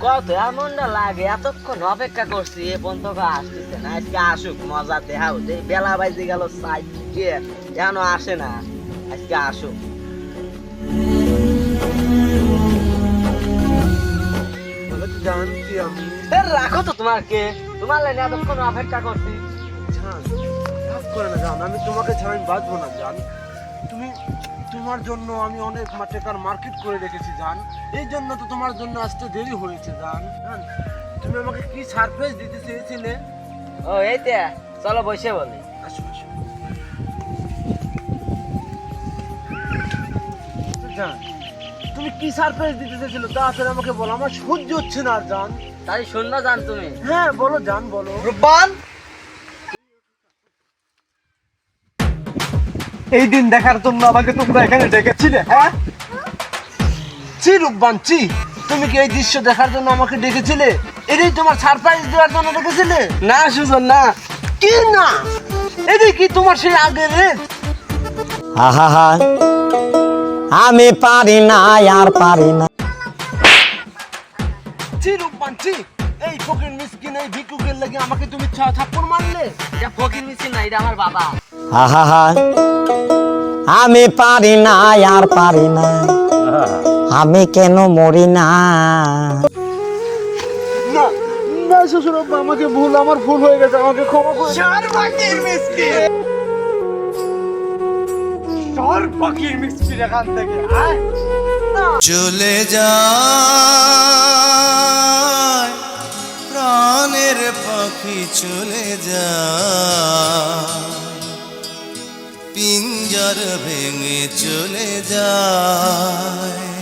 আমারও তো এমনটা লাগে এতক্ষণ অপেক্ষা করছি এ পর্যন্ত আসতেছে না। আজকে আসুক মজা দেখাও যে বেলা বাইজে গেল সাইডে এখনও আসে না। আজকে আসুক। জানছি আমি। রাখো তো তোমার কে তোমার লাইনে এতক্ষণ অপেক্ষা করছি। জান করে না জান আমি তোমাকে ছাড়া আমি বাঁচবো না জান। তুমি তোমার জন্য আমি অনেক টাকার মার্কেট করে রেখেছি জান। এই জন্য তো তোমার জন্য আসতে দেরি হয়েছে জান। জান তুমি আমাকে কি সারপ্রাইজ দিতে চেয়েছিলে? ও এই তে চলো বসে বলি। আসো আসো। জান তুমি কি সারপ্রাইজ দিতে চেয়েছিলে? তাড়াতাড়ি আমাকে বলো আমার সহ্য হচ্ছে না জান। তাই শুননা জান তুমি। হ্যাঁ বলো জান বলো। রূপবান! এই দিন দেখার জন্য আমাকে তোমরা এখানে ডেকেছিলে হ্যাঁ? চি রূপবান চি তুমি কি এই দৃশ্য দেখার জন্য আমাকে ডেকেছিলে? এটাই তোমার সারপ্রাইজ দেওয়ার জন্য ডেকেছিলে? না সুজন না। কি না? এটাই কি তোমার সেই আগের রেট আহা আমি পারি না আর পারি না। চি রূপবান চি এই ফকির মিসকিন এই ভিকুকের লাগে আমাকে তুমি ছ- থাপ্পড় মারলে? এটা ফকির মিছিল না এটা আমার বাবা। আহা আমি পারি না আর পারি না। আমি কেন মরি না? না না শ্বশুর আমাকে ভুল আমার ভুল হয়ে গেছে আমাকে ক্ষমা করে দাও। মিষ্টি। চার মিষ্টি এখান থেকে চলে যা প্রাণের পাখি চলে যায়। পিঞ্জর ভেঙে চলে যায়।